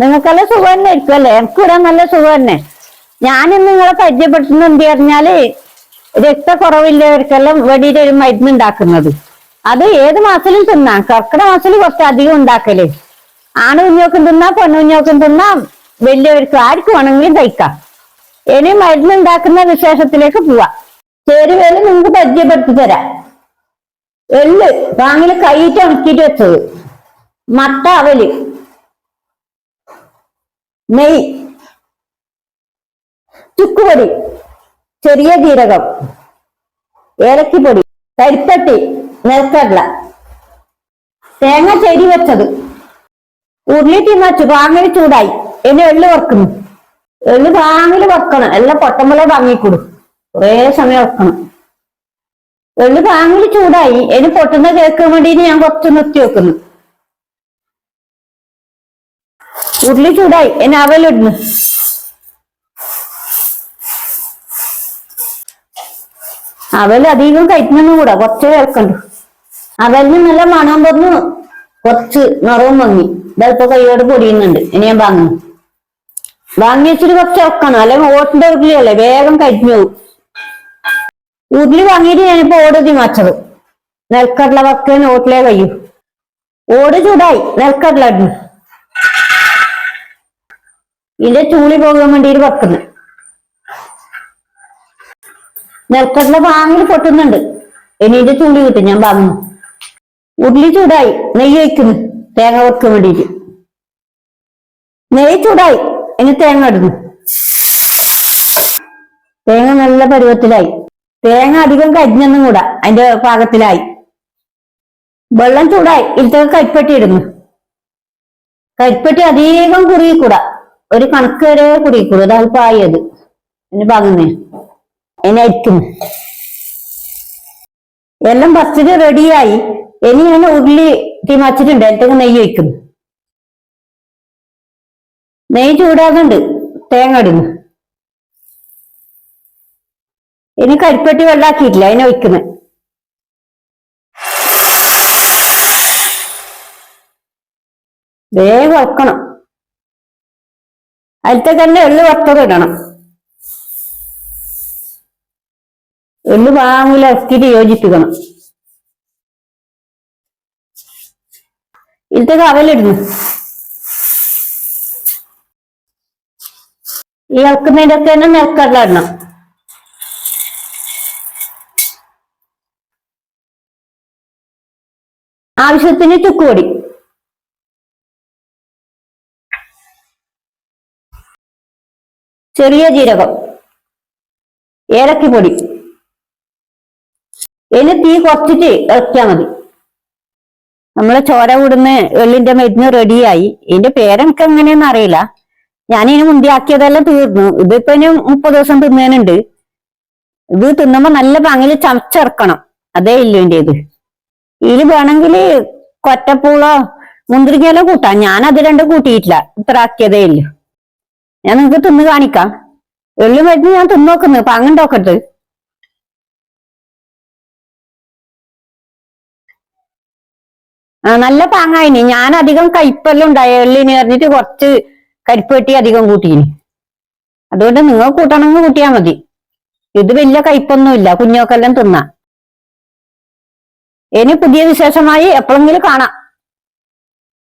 നിങ്ങൾക്കെല്ലാം സുഖം തന്നെ ആയിരിക്കും അല്ലേ എനിക്ക് ഇവിടെ നല്ല സുഖം തന്നെ ഞാനിന്ന് നിങ്ങളെ പരിചയപ്പെടുത്തുന്ന എന്ത് പറഞ്ഞാൽ രക്തക്കുറവില്ലവർക്കെല്ലാം വെടിയുടെ ഒരു മരുന്ന് ഉണ്ടാക്കുന്നത്. അത് ഏത് മാസത്തിലും തിന്നാം? കർക്കിടക മാസത്തിൽ കുറച്ച് അധികം ഉണ്ടാക്കൽ. ആണ് കുഞ്ഞോക്കും തിന്നാം പെണ്ണു കുഞ്ഞോക്കും തിന്നാം വലിയവർക്ക് ആർക്ക് വേണമെങ്കിലും കഴിക്കാം. ഇനി മരുന്ന് ഉണ്ടാക്കുന്ന വിശേഷത്തിലേക്ക് പോവാം. ചേരുവേൽ നിങ്ങൾക്ക് പരിചയപ്പെടുത്തി തരാം. എള്ള് വാങ്ങിൽ കൈയിട്ട് ഉണക്കിയിട്ട് വെച്ചത്. മട്ട അവൽ. നെയ്. ചുക്കുപൊടി. ചെറിയ ജീരകം. ഏലക്കിപ്പൊടി. കരിപ്പട്ടി. നെൽക്കടല. തേങ്ങ ചെരി വെച്ചത്. ഉരുളി തിന്നച്ചു വാങ്ങിൽ ചൂടായി. ഇനി എള്ള് വറക്കുന്നു. എള്ള് വാങ്ങിൽ വറക്കണം. എല്ലാം പൊട്ടമ്പല വാങ്ങിക്കൊടു. കുറേ സമയം വെക്കണം എള്ള് വാങ്ങിൽ ചൂടായി. ഇനി പൊട്ടുന്ന കേൾക്കാൻ വേണ്ടി ഞാൻ കുറച്ച് നിർത്തി വെക്കുന്നു. ഉരുളി ചൂടായി. എന്നെ അവലിടുന്നു അവൽ അധികം കഴിക്കുന്നു കൂടാ. കുറച്ച് കേൾക്കണ്ടു അവലിന് നല്ല മണം വന്നു. കുറച്ച് നിറവും വാങ്ങി ഇതൽപ്പോ കൈയോട് പൊടിയുന്നുണ്ട്. ഇനി ഞാൻ വാങ്ങുന്നു. വാങ്ങി വെച്ചിട്ട് കുറച്ച് ഇറക്കണം അല്ലെങ്കിൽ ഓട്ടിന്റെ ഉരുളിയല്ലേ? വേഗം കഴിഞ്ഞു പോകും ഉരുളി വാങ്ങിയിട്ട് ഞാനിപ്പോ ഓട് മാച്ചത് നെൽക്കടല വക്കാൻ ഓട്ടിലേ കഴിയൂ. ഓട് ചൂടായി. നെൽക്കടല ഇടുന്നു. ഇതിന്റെ ചൂളി പോകാൻ വേണ്ടിയിട്ട് വെക്കുന്നു. നെൽക്കടല വാങ്ങി പൊട്ടുന്നുണ്ട്. ഇനി ഇതിന്റെ ചൂളി കിട്ടും ഞാൻ വാങ്ങുന്നു. ഉരുളി ചൂടായി നെയ്യ് വയ്ക്കുന്നു തേങ്ങ വെക്കാൻ വേണ്ടിയിട്ട്. നെയ്യ് ചൂടായി ഇനി തേങ്ങ ഇടുന്നു. തേങ്ങ നല്ല പരുവത്തിലായി. തേങ്ങ അധികം കരിഞ്ഞൊന്നും കൂടാ അതിന്റെ പാകത്തിലായി. വെള്ളം ചൂടായി ഇതിലൊക്കെ കരിപ്പെട്ടി ഇടുന്നു. കരിപ്പെട്ടി അധികം കുറുകിക്കൂടാ. ഒരു കണക്ക് വരെ കുടിക്കുള്ളൂ അതാണ് പായത് എന്നെ പാകുന്നേ എന്നെ എല്ലാം ഫസ്റ്റിൽ റെഡിയായി ഇനി ഞാൻ ഉരുളി തീമാച്ചിട്ടുണ്ട് എന്നിട്ട് നെയ്യ് വയ്ക്കുന്നു നെയ്യ് ചൂടാകുന്നുണ്ട് തേങ്ങ ഇടുന്നു. ഇനി കരിപ്പെട്ടി വെള്ളാക്കിയിട്ടില്ല അതിനെ വയ്ക്കുന്നത് വേഗം വെക്കണം അതിലത്തെ തന്നെ എള്ളു വറുത്തത് ഇടണം. എള്ളു വാങ്ങില ഇറക്കിയിട്ട് യോജിപ്പിക്കണം. ഇതിലത്തെ കവലിടുന്നു ഈ ഇറക്കുന്നതിന്റെ ഒക്കെ തന്നെ നെൽക്കടല ഇടണം. ആവശ്യത്തിന് ചുക്കുപൊടി ചെറിയ ജീരകം ഏലക്കിപ്പൊടി. എലി തീ കുറച്ചിട്ട് ഇറക്കിയാൽ മതി. നമ്മൾ ചോര കൂടുന്ന എള്ളിന്റെ മരുന്ന് റെഡിയായി ഇതിന്റെ പേരെനിക്ക് എങ്ങനെയെന്ന് അറിയില്ല. ഞാൻ ഇതിന് മുന്തി തീർന്നു. ഇതിപ്പോ ഇനി മുപ്പത് ദിവസം തിന്നേനുണ്ട് ഇത് തിന്നുമ്പോ നല്ല പങ്കിൽ ചമച്ചിറക്കണം അതേ ഇല്ലേണ്ടത് ഇതിൽ വേണമെങ്കിൽ കൊറ്റപ്പൂളോ മുന്തിരിങ്ങയിലോ കൂട്ടാം. ഞാൻ അത് രണ്ടും കൂട്ടിയിട്ടില്ല. ഇത്ര ആക്കിയതേ ഇല്ല ഞാൻ നിങ്ങക്ക് തിന്ന് കാണിക്കാം. എള്ളു മരുന്ന് ഞാൻ തിന്നോക്കുന്നു പങ്ങണ്ടോക്കട്ട് ആ നല്ല പാങ്ങായിനി. ഞാൻ അധികം കയ്പെല്ലാം ഉണ്ടായ. എള്ളിന് പറഞ്ഞിട്ട് കുറച്ച് കരിപ്പെട്ടി അധികം കൂട്ടീന്. അതുകൊണ്ട് നിങ്ങൾ കൂട്ടണമെങ്കിൽ കൂട്ടിയാ മതി. ഇത് വലിയ കയ്പൊന്നുമില്ല കുഞ്ഞോക്കെല്ലാം തിന്നാ. ഇനി പുതിയ വിശേഷമായി എപ്പോഴെങ്കിലും കാണാം.